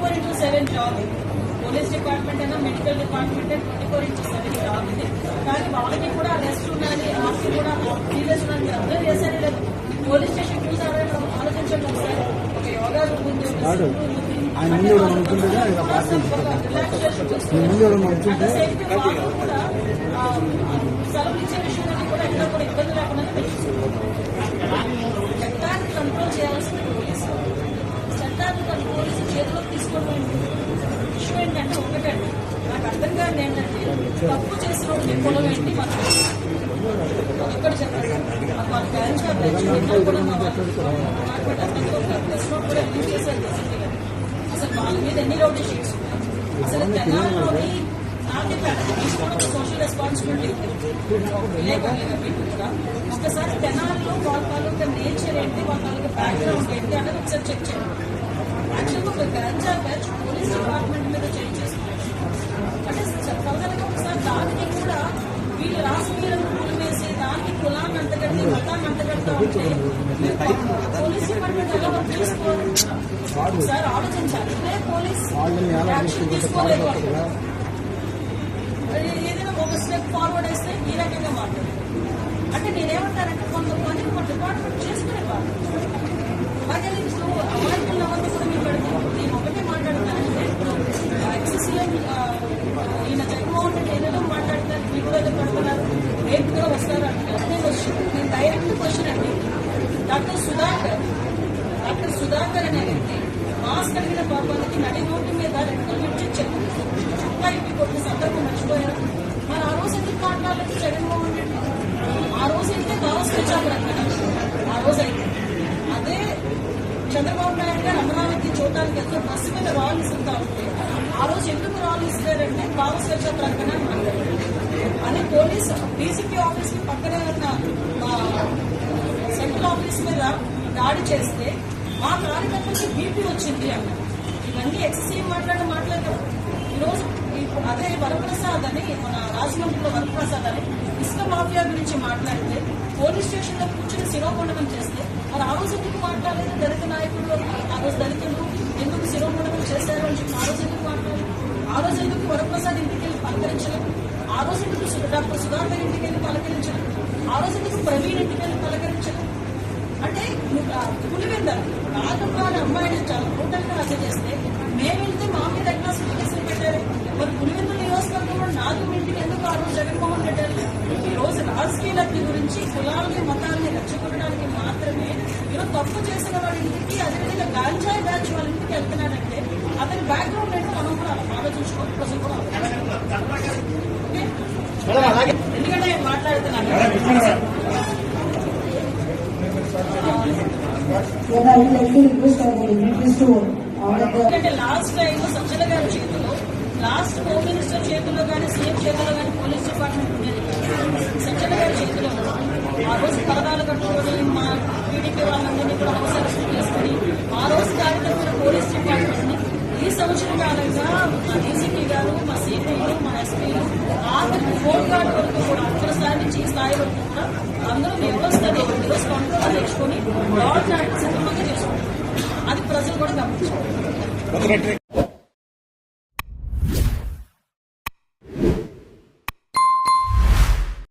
Four into seven job ఇది. Police department అయినా medical department twenty four into seven job ఇది. కానీ వాళ్ళకి కూడా రెస్ట్ ఉండాలి ఆఫీస్ కూడా సీరియస్ ఉండాలి. మీరు అర్థం చేశారు లేదు పోలీస్ స్టేషన్ చూసారా ఆలోచించండి ఒకసారి. ఒక యోగా ఉంది. ఆయన ముందు రిలాక్సేషన్ చూసుకోవాలి. ముందు అనుకుంటే సేఫ్టీ వాళ్ళు కూడా ఆ, సెలవు ఇచ్చే విషయంలో కూడా ఎక్కడ కూడా ఇబ్బంది లేకుండా చట్టాన్ని కంట్రోల్ చేయాల్సిన పోలీసు చట్టాన్ని కంట్రోల్ పోలీసు చేతిలోకి తీసుకోవడం ఇష్యూ ఏంటంటే ఒకటండి నాకు అర్థం కాదు ఏంటంటే తప్పు చేసిన వాడికి పొలం ఏంటి మనం ఒక్కటి చెప్పండి. మన బ్యాంక్ కూడా మా వాళ్ళు మాట్లాడారు కూడా రిలీజ్ చేశారు అసలు వాళ్ళ మీద ఎన్ని రౌడీ షీట్స్? అసలు తెలంగాణలోని నాకే తీసుకోవడం సోషల్ రెస్పాన్సిబిలిటీ విలేకరులుగా ఒకసారి తెనాల్లో వాళ్ళ తాలూకా నేచర్ ఏంటి? వాళ్ళ తాలూకా బ్యాక్గ్రౌండ్ ఏంటి? అనేది ఒకసారి చెక్ చేయండి. గంజా బ్యాచ్ పోలీస్ డిపార్ట్మెంట్ మీద చేంజ్ చేసుకున్నారు అంటే చెప్పగలగా ఒకసారి దానికి కూడా వీళ్ళు రాజకీయాలను కూలివేసి దానికి కులాన్ని అంతగట్టి మతాన్ని అంతగడతా ఉంటే పోలీస్ డిపార్ట్మెంట్ ఎలా వర్క్ చేసుకోవాలి ఒకసారి ఆలోచించాలి పోలీస్ యాక్షన్ తీసుకుంటే తీసుకోలేదు పాల్గొంటారు కదా అది ఏదైనా ఒక స్టెప్ ఫార్వర్డ్ వేస్తే ఈ రకంగా మాట్లాడు అంటే నేనేమంటానంటే కొంతమంది మన డిపార్ట్మెంట్ చేసుకునే వాళ్ళు అలాగే ఇప్పుడు అమాయకులు అవ్వదు కూడా మీరు పెడతారు నేను ఒకటే మాట్లాడతానంటే ఎక్సెసిఎం ఈయన జగన్మోహన్ రెడ్డి ఏదేదో మాట్లాడతారు మీరు కూడా ఏదో పెడుతున్నారు రేపు కూడా వస్తారు? అంటే నేను నేను డైరెక్ట్ క్వశ్చన్ అండి. డాక్టర్ సుధాకర్ డాక్టర్ సుధాకర్ అనే వ్యక్తి మాస్క్ కలిగిన పాపానికి నడి రోడ్డు మీద రెండు నుంచి చెప్పు చుట్టా ఇప్పి కొన్ని సందర్భం మర్చిపోయారు. మరి ఆ రోజు ఎందుకు మాట్లాడలేదు జగన్మోహన్ రెడ్డి? ఆ రోజు అయితే కావాల్సి వచ్చారు అక్కడ ఆ రోజు అయితే. అదే చంద్రబాబు నాయుడు గారు అమరావతి చూడడానికి వెళ్తే బస్సు మీద రావాల్సి ఉంటా ఉంటే ఆ రోజు ఎందుకు రాళ్ళు ఇస్తారంటే కావాల్సి వచ్చే ప్రకటన అని పోలీస్ డీసీపీ ఆఫీస్కి పక్కనే ఉన్న మా సెంట్రల్ ఆఫీస్ మీద దాడి చేస్తే మా కార్యకర్తలకి బీపీ వచ్చింది అన్నారు. ఇవన్నీ ఎక్సెసివ్ మాట్లాడే మాట్లాడతారు ఈరోజు అదే వరప్రసాద్ అని మన రాజమండ్రిలో వరప్రసాద్ అని ఇసుక మాఫియా గురించి మాట్లాడితే పోలీస్ స్టేషన్లో కూర్చొని శిరోమండనం చేస్తే మరి ఆ రోజు ఎందుకు మాట్లాడలేదు దళిత నాయకులు ఆ రోజు దళితులు ఎందుకు శిరోమండనం చేశారు అని చెప్పి ఆ రోజు ఎందుకు మాట్లాడలేదు? ఆ రోజు ఎందుకు వరప్రసాద్ ఇంటికి వెళ్ళి పలకరించలేదు? ఆ రోజు ఎందుకు డాక్టర్ సుధాకర్ ఇంటికి వెళ్ళి పలకరించలేదు? ఆ రోజు ఎందుకు ప్రవీణ్ ఇంటికి వెళ్ళి పలకరించలేదు? అంటే పులివెంద నాగమ్మాని అమ్మాయిని చాలా టోటల్గా హత్య చేస్తే మేము వెళ్తే మా మీద ఎట్లా కేసులు పెట్టారు మరి పులివెందు నియోజకవర్గంలో నాలుగు ఇంటికి ఎందుకు ఆ రోజు జగన్మోహన్ రెడ్డి వెళ్ళారు? లబ్ధి గురించి కులాలని మతాలని రెచ్చగొట్టడానికి మాత్రమే ఈరోజు తప్పు చేసిన వాడి ఇంటికి అదేవిధంగా గాంజాయి బ్యాచ్ వాళ్ళ ఇంటికి వెళ్తున్నాడంటే అతని బ్యాక్గ్రౌండ్ ఏంటో మనం కూడా ఆలోచించుకోవాలి ప్రజలు కూడా? ఎందుకంటే నేను మాట్లాడుతున్నాను. ఎందుకంటే లాస్ట్ టైం సజ్జల గారి చేతిలో లాస్ట్ హోమ్ మినిస్టర్ చేతిలో కానీ సీఎం చేతిలో కానీ పోలీస్ డిపార్ట్మెంట్ ఉండేది కాదు. గారి చేతిలో ఆ రోజు పరదాలు కట్టుకొని మా టీడీపీ వాళ్ళందరినీ కూడా హౌస్ అరెస్ట్ చేసుకుని ఆ రోజు కార్యక్రమం పోలీస్ డిపార్ట్మెంట్ని ఈ సంవత్సరం కాలంగా మా డీసీపీ గారు మా సిపిలు మా ఎస్పీలు ఆఖరికి ఫోన్ గార్డ్ వరకు కూడా అక్కడ స్థాయి నుంచి ఈ స్థాయి వరకు కూడా అందరూ వ్యవస్థని ఈరోజు కంట్రోల్ తెచ్చుకొని గవర్నమెంట్ సిద్ధంగా చేసుకుంటారు అది ప్రజలు కూడా గమనించారు.